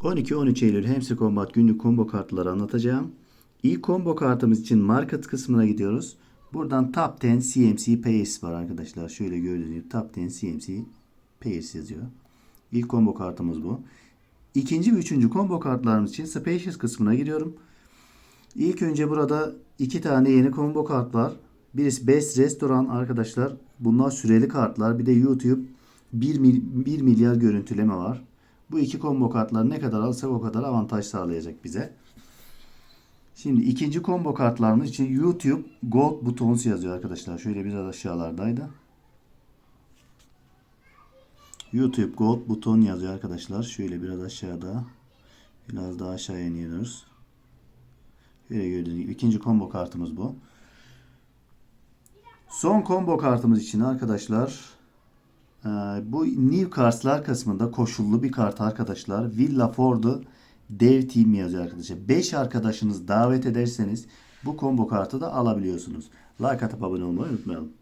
12-13 Eylül Hamster Combat günlük combo kartları anlatacağım. İlk combo kartımız için market kısmına gidiyoruz. Buradan Top 10 CMC Pairs var arkadaşlar. Şöyle gördüğünüz gibi Top 10 CMC Pairs yazıyor. İlk combo kartımız bu. İkinci ve üçüncü combo kartlarımız için Spacious kısmına giriyorum. İlk önce burada iki tane yeni combo kart var. Birisi Best Restaurant arkadaşlar. Bunlar süreli kartlar. Bir de YouTube 1, mil, 1 milyar görüntüleme var. Bu iki combo kartları ne kadar alırsak o kadar avantaj sağlayacak bize. Şimdi ikinci combo kartlarımız için YouTube Gold Buttons yazıyor arkadaşlar. Şöyle biraz aşağılardaydı. YouTube Gold buton yazıyor arkadaşlar. Şöyle biraz aşağıda. Biraz daha aşağıya iniyoruz. Şöyle gördüğünüz gibi ikinci combo kartımız bu. Son combo kartımız için arkadaşlar bu New Cards'lar kısmında koşullu bir kart arkadaşlar. Villa Ford'u Dev Team yazıyor arkadaşlar. 5 arkadaşınız davet ederseniz bu combo kartı da alabiliyorsunuz. Like atıp abone olmayı unutmayalım.